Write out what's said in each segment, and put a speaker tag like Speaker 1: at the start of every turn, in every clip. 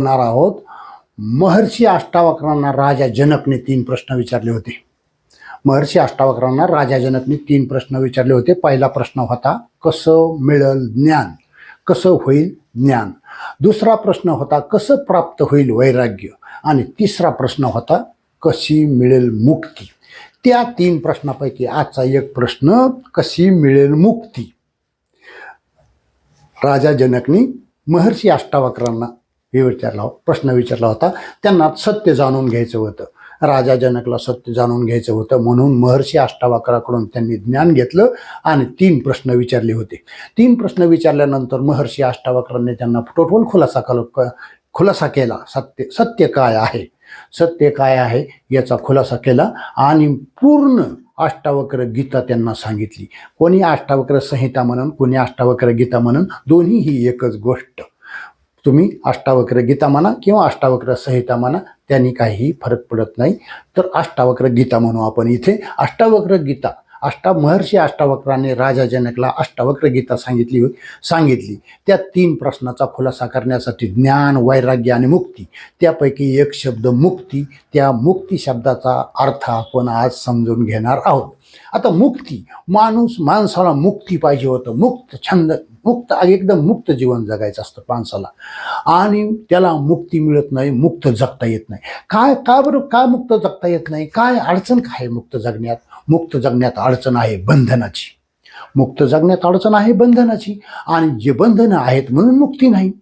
Speaker 1: बोलणार आहोत. महर्षी अष्टावक्रांना राजा जनकने तीन प्रश्न विचारले होते. महर्षी अष्टावक्रांना राजा जनकने तीन प्रश्न विचारले होते. पहिला प्रश्न होता कसं मिळेल ज्ञान? कसं होईल ज्ञान? दुसरा प्रश्न होता कसं प्राप्त होईल वैराग्य? आणि तिसरा प्रश्न होता कशी मिळेल मुक्ती? त्या तीन प्रश्नापैकी आजचा एक प्रश्न कशी मिळेल मुक्ती? राजा जनकनी महर्षी अष्टावक्रांना हे विचारला प्रश्न विचारला होता. त्यांना सत्य जाणून घ्यायचं होतं. राजा जनकला सत्य जाणून घ्यायचं होतं म्हणून महर्षी अष्टावाकराकडून त्यांनी ज्ञान घेतलं आणि तीन प्रश्न विचारले होते. तीन प्रश्न विचारल्यानंतर महर्षी अष्टावाकरांनी त्यांना टोटवून खुलासा कल खुलासा केला. सत्य सत्य काय आहे? सत्य काय आहे याचा खुलासा केला आणि पूर्ण अष्टावक्र गीता त्यांना सांगितली. कोणी अष्टावक्र संहिता म्हणून कोणी अष्टावक्र गीता म्हणून दोन्ही ही एकच गोष्ट. तुम्ही अष्टावक्र गीता म्हणा किंवा अष्टावक्र संहिता म्हणा त्यांनी काहीही फरक पडत नाही. तर अष्टावक्र गीता म्हणू आपण इथे. अष्टावक्र गीता अष्टा महर्षी अष्टावक्राने राजा जनकला अष्टावक्र गीता सांगितली सांगितली. त्या तीन प्रश्नाचा खुलासा करण्यासाठी ज्ञान वैराग्य आणि मुक्ती त्यापैकी एक शब्द मुक्ती त्या मुक्ती शब्दाचा अर्थ आपण आज समजून घेणार आहोत. आता मुक्ती माणूस माणसाला मुक्ती पाहिजे होतं. मुक्त छंद मुक्त एकदम मुक्त जीवन जगायचं असतं माणसाला. आणि त्याला मुक्ती मिळत नाही मुक्त जगता येत नाही. काय का बरं का मुक्त जगता येत नाही? काय अडचण काय मुक्त जगण्यात? मुक्त जगण्यात अडचण आहे बंधनाची. मुक्त जगण्यात अडचण आहे बंधनाची. आणि जे बंधनं आहेत म्हणून मुक्ती नाही.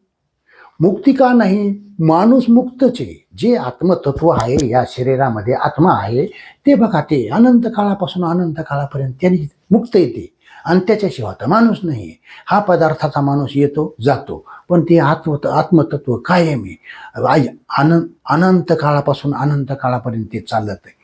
Speaker 1: मुक्ती का नाही? माणूस मुक्तचे जे आत्मतत्व आहे या शरीरामध्ये आत्मा आहे ते बघा ते अनंत काळापासून अनंत काळापर्यंत त्यांनी मुक्त येते. आणि त्याच्याशिवाय तर माणूस नाही. हा पदार्थाचा माणूस येतो जातो. पण ते आत्म आत्मतत्व कायम आहे. अनंत अनंत काळापासून अनंत काळापर्यंत ते चालत आहे.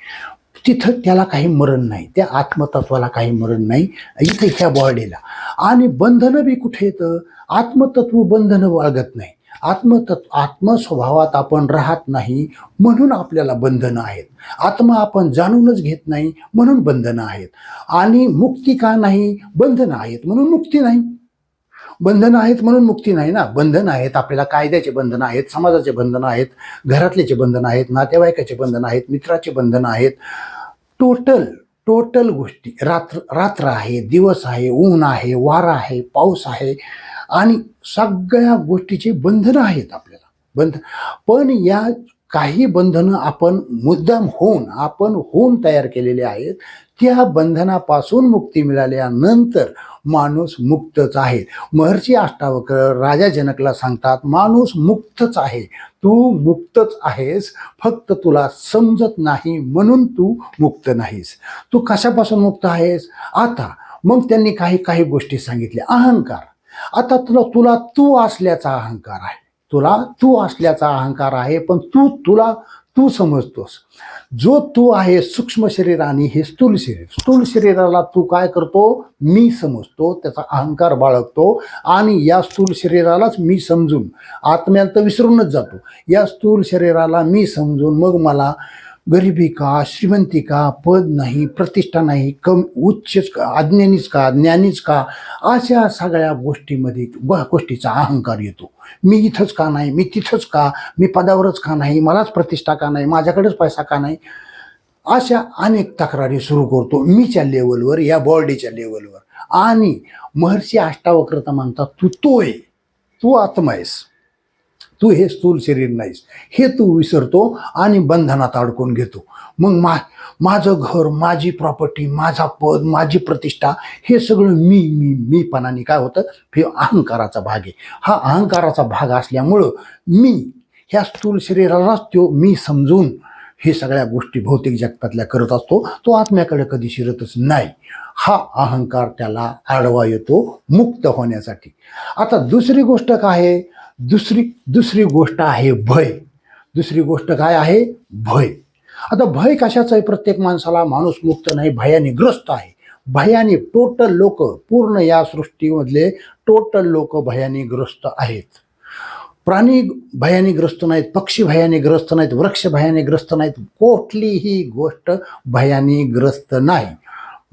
Speaker 1: तिथं त्याला काही मरण नाही त्या आत्मतत्वाला काही मरण नाही इथे ह्या बॉडीला. आणि बंधनं बी कुठे येतं आत्मतत्व बंधनं वाळगत नाही. आत्मतत्व आत्मस्वभावात आपण राहत नाही म्हणून आपल्याला बंधनं आहेत. आत्मा आपण जाणूनच घेत नाही म्हणून बंधनं आहेत. आणि मुक्ती का नाही? बंधनं आहेत म्हणून मुक्ती नाही. बंधनं आहेत म्हणून मुक्ती नाही ना? बंधनं आहेत आपल्याला कायद्याचे बंधनं आहेत समाजाचे बंधनं आहेत घरातल्याचे बंधनं आहेत नातेवाईकाचे बंधनं आहेत मित्राचे बंधनं आहेत. टोटल टोटल गोष्टी. रात्र रात्र आहे दिवस आहे ऊन आहे वारा आहे पाऊस आहे आणि सगळ्या गोष्टीचे बंधनं आहेत आपल्याला. बंध पण या काही बंधनं आपण मुद्दाम होऊन आपण होऊन तयार केलेले आहेत त्या बंधनापासून मुक्ती मिळाल्यानंतर माणूस मुक्तच आहे. महर्षी अष्टावक्र राजा जनकला सांगतात माणूस मुक्तच आहे. तू मुक्तच आहेस. फक्त तुला समजत नाही म्हणून तू मुक्त नाहीस. तू कशापासून मुक्त आहेस? आता मग त्यांनी काही काही गोष्टी सांगितल्या. अहंकार. आता तुला तुला तू असल्याचा अहंकार आहे. तुला तू असल्याचा अहंकार आहे पण तू तुला तू समजतोस. जो तू आहे सूक्ष्म शरीर आणि हे स्थूल शरीर. स्थूल शरीराला तू काय करतो? मी समजतो त्याचा अहंकार बाळगतो आणि या स्थूल शरीरालाच मी समजून आत्म्यांत विसरूनच जातो. या स्थूल शरीराला मी समजून मग मला गरिबी का श्रीमंती का पद नाही प्रतिष्ठा नाही कम उच्चच का अज्ञानीच का ज्ञानीच का अशा सगळ्या गोष्टीमध्ये ब गोष्टीचा अहंकार येतो. मी इथंच का नाही मी तिथंच का मी पदावरच का नाही मलाच प्रतिष्ठा का नाही माझ्याकडेच पैसा का नाही? अशा अनेक तक्रारी सुरू करतो मीच्या लेवलवर या बॉडीच्या लेवलवर. आणि महर्षी अष्टावक्रता म्हणतात तू तो आहे तू आत्मा आहेस. तू हे स्थूल शरीर नाहीस. हे तू विसरतो आणि बंधनात अडकून घेतो. मग मा माझं घर माझी प्रॉपर्टी माझा पद माझी प्रतिष्ठा हे सगळं मी मी मीपणाने काय होतं? हे अहंकाराचा भाग आहे. हा अहंकाराचा भाग असल्यामुळं मी ह्या स्थूल शरीरालाच तो मी समजून हे सगळ्या गोष्टी भौतिक जगतातल्या करत असतो. तो आत्म्याकडे कधी शिरतच नाही. हा अहंकार त्याला आडवा येतो मुक्त होण्यासाठी. आता दुसरी गोष्ट काय आहे? दुसरी दुसरी गोष्ट आहे भय. दुसरी गोष्ट काय आहे? भय. आता भय कशाचं आहे? प्रत्येक माणसाला माणूस मुक्त नाही भयाने ग्रस्त आहे. भयाने टोटल लोक पूर्ण या सृष्टीमधले टोटल लोक भयाने ग्रस्त आहेत. प्राणी भयाने ग्रस्त नाहीत पक्षी भयाने ग्रस्त नाहीत वृक्ष भयाने ग्रस्त नाहीत कुठलीही गोष्ट भयाने ग्रस्त नाही.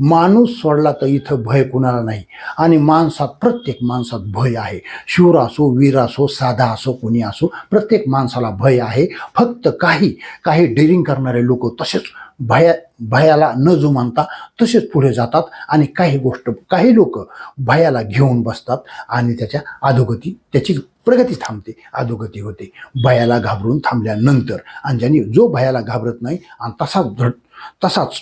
Speaker 1: माणूस सोडला तर इथं भय कुणाला नाही. आणि माणसात प्रत्येक माणसात भय आहे. शूर असो वीर असो साधा असो कुणी असो प्रत्येक माणसाला भय आहे. फक्त काही काही डेअरिंग करणारे लोक तसेच भया भयाला न जुमानता तसेच पुढे जातात आणि काही गोष्ट काही लोक भयाला घेऊन बसतात आणि त्याच्या अधोगती त्याची प्रगती थांबते अधोगती होते. भयाला घाबरून थांबल्यानंतर आणि ज्यांनी जो भयाला घाबरत नाही आणि तसाच धड तसाच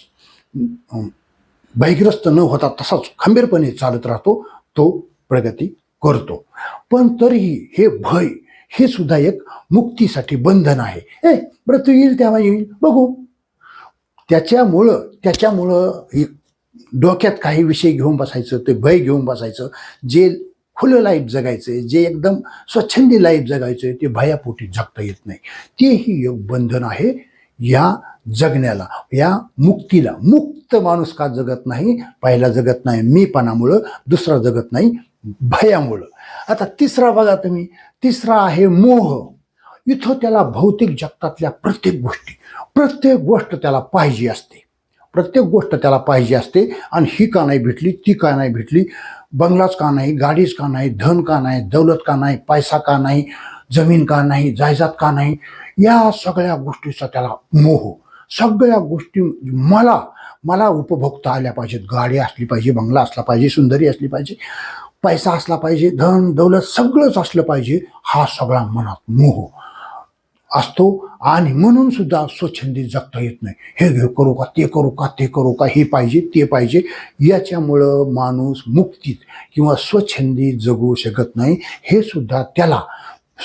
Speaker 1: भयग्रस्त न होता तसाच खंबीरपणे चालत राहतो तो प्रगती करतो. पण तरीही हे भय हे सुद्धा एक मुक्तीसाठी बंधन आहे. ए मृत्यू येईल तेव्हा येईल बघू. त्याच्यामुळं त्याच्यामुळं डोक्यात काही विषय घेऊन बसायचं ते भय घेऊन बसायचं जे खुलं लाईफ जगायचं जे एकदम स्वच्छंदी लाईफ जगायचं ते भयापोटी जगता येत नाही. तेही एक बंधन आहे. या जगण्याला या मुक्तीला. मुक्त माणूस का जगत नाही? पहिला जगत नाही मीपणामुळं दुसरा जगत नाही भयामुळं. आता तिसरा बघा तुम्ही. तिसरा आहे मोह. इथं त्याला भौतिक जगतातल्या प्रत्येक गोष्टी प्रत्येक गोष्ट त्याला पाहिजे असते. प्रत्येक गोष्ट त्याला पाहिजे असते आणि ही का नाही भेटली ती का नाही भेटली? बंगलाच का नाही गाडीच का नाही धन का नाही दौलत का नाही पैसा का नाही जमीन का नाही जायजात का नाही? या सगळ्या गोष्टीचा त्याला मोह. सगळ्या गोष्टी मला मला उपभोगता आल्या पाहिजेत. गाडी असली पाहिजे बंगला असला पाहिजे सुंदरी असली पाहिजे पैसा असला पाहिजे धन दौलत सगळंच असलं पाहिजे हा सगळा मनात मोह असतो. आणि म्हणून सुद्धा स्वच्छंदी जगता येत नाही. हे घे करू का ते करू का ते करू का हे पाहिजे ते पाहिजे याच्यामुळं माणूस मुक्तीत किंवा स्वच्छंदी जगू शकत नाही. हे सुद्धा त्याला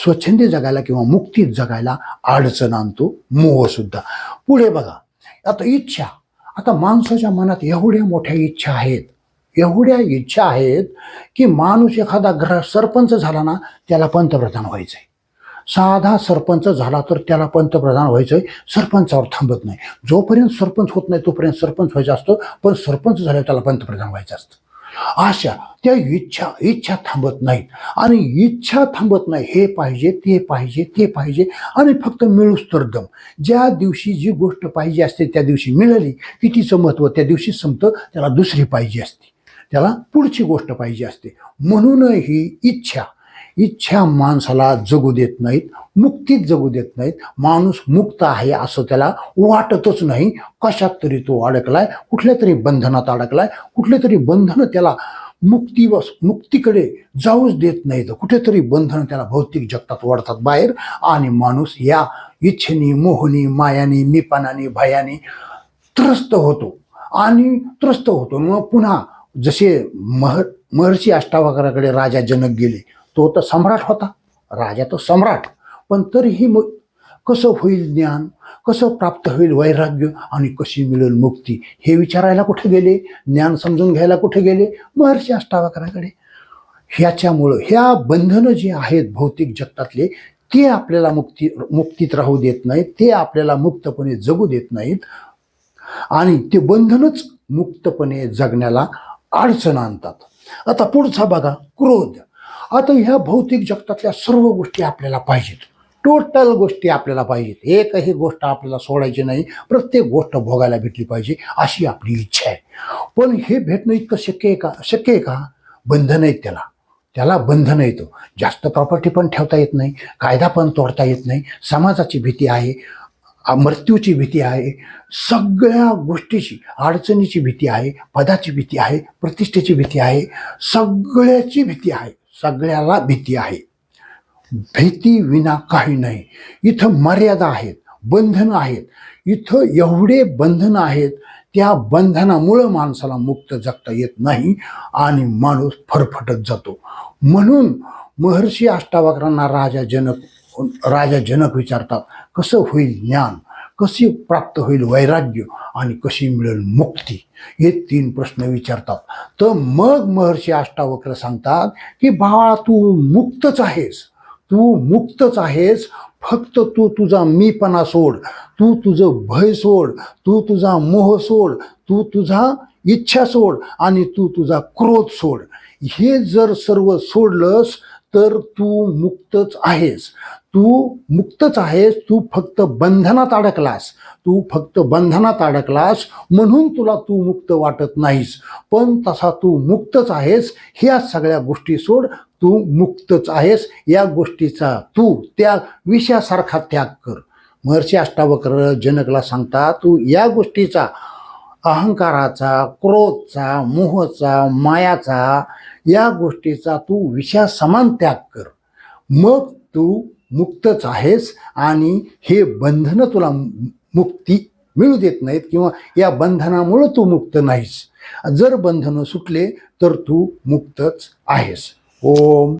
Speaker 1: स्वच्छंदी जगायला किंवा मुक्तीत जगायला अडचण आणतो मोहसुद्धा पुढे बघा आता इच्छा. आता माणसाच्या मनात एवढ्या मोठ्या इच्छा आहेत. एवढ्या इच्छा आहेत की माणूस एखादा ग्रह सरपंच झाला ना त्याला पंतप्रधान व्हायचं आहे साधा सरपंच झाला तर त्याला पंतप्रधान व्हायचं आहे सरपंचावर थांबत नाही. जोपर्यंत सरपंच होत नाही तोपर्यंत सरपंच व्हायचं असतो पण सरपंच झाल्यावर त्याला पंतप्रधान व्हायचं असतं. अशा त्या इच्छा इच्छा थांबत नाहीत. आणि इच्छा थांबत नाही हे पाहिजे ते पाहिजे ते पाहिजे आणि फक्त मिळूच तर दम. ज्या दिवशी जी गोष्ट पाहिजे असते त्या दिवशी मिळाली की तिचं महत्त्व त्या दिवशी संपतं त्याला दुसरी पाहिजे असते. त्याला पुढची गोष्ट पाहिजे असते. म्हणून ही इच्छा इच्छा माणसाला जगू देत नाहीत मुक्तीत जगू देत नाहीत. माणूस मुक्त आहे असं त्याला वाटतच नाही. कशात तरी तो अडकलाय कुठल्या तरी बंधनात अडकलाय कुठले तरी बंधनं त्याला मुक्ती व मुक्तीकडे जाऊच देत नाहीत. कुठेतरी बंधनं त्याला भौतिक जगतात वाढतात बाहेर आणि माणूस या इच्छेनी मोहनी मायानी मिपानाने भयाने त्रस्त होतो. आणि त्रस्त होतो. मग पुन्हा जसे मह महर्षी अष्टावक्राकडे राजा जनक गेले तो तर सम्राट होता. राजा तो सम्राट. पण तरीही मग कसं होईल ज्ञान? कसं प्राप्त होईल वैराग्य? आणि कशी मिळेल मुक्ती? हे विचारायला कुठे गेले? ज्ञान समजून घ्यायला कुठे गेले? महर्षी अष्टावाकराकडे. ह्याच्यामुळं ह्या बंधनं जी आहेत भौतिक जगतातले ते आपल्याला मुक्ती मुक्तीत राहू देत नाहीत ते आपल्याला मुक्तपणे जगू देत नाहीत. आणि ते बंधनच मुक्तपणे जगण्याला अडचण आणतात. आता पुढचा बघा क्रोध. आता ह्या भौतिक जगतातल्या सर्व गोष्टी आपल्याला पाहिजेत. टोटल गोष्टी आपल्याला पाहिजेत. एकही गोष्ट आपल्याला सोडायची नाही. प्रत्येक गोष्ट भोगायला भेटली पाहिजे अशी आपली इच्छा आहे. पण हे भेटणं इतकं शक्य आहे का? शक्य आहे का? बंधन आहेत त्याला. त्याला बंधन येतं जास्त प्रॉपर्टी पण ठेवता येत नाही. कायदा पण तोडता येत नाही. समाजाची भीती आहे. मृत्यूची भीती आहे. सगळ्या गोष्टीची अडचणीची भीती आहे. पदाची भीती आहे. प्रतिष्ठेची भीती आहे. सगळ्याची भीती आहे. सगळ्याला भीती आहे. भीती विना काही नाही. इथं मर्यादा आहेत बंधनं आहेत. इथं एवढे बंधनं आहेत त्या बंधनामुळं माणसाला मुक्त जगता येत नाही आणि माणूस फरफटत जातो. म्हणून महर्षी अष्टावक्रांना राजा जनक राजा जनक विचारतात कसं होईल ज्ञान? कशी प्राप्त होईल वैराग्य आणि कशी मिळेल मुक्ती? हे तीन प्रश्न विचारतात. तर मग महर्षी अष्टावक्र सांगतात की बाळा तू मुक्तच आहेस. तू मुक्तच आहेस. फक्त तू तुझा मीपणा सोड. तू तुझं भय सोड. तू तुझा मोह सोड. तू तुझा इच्छा सोड आणि तू तुझा क्रोध सोड. हे जर सर्व सोडलंस तर तू मुक्तच आहेस. तू मुक्तच आहेस तू फक्त बंधनात अडकलास. तू फक्त बंधनात अडकलास म्हणून तुला तू मुक्त वाटत नाहीस. पण तसा तू मुक्तच आहेस ह्या सगळ्या गोष्टी सोड तू मुक्तच आहेस या गोष्टीचा तू त्या विषयासारखा त्याग कर. महर्षी अष्टावक्र जनकला सांगता तू या गोष्टीचा अहंकाराचा क्रोधचा मोहचा मायाचा या गोष्टीचा तू विषया समान त्याग कर. मग तू मुक्तच आहेस आणि हे बंधनं तुला मुक्ती मिळू देत नाहीत किंवा या बंधनामुळं तू मुक्त नाहीस. जर बंधनं सुटले तर तू मुक्तच आहेस. ओम.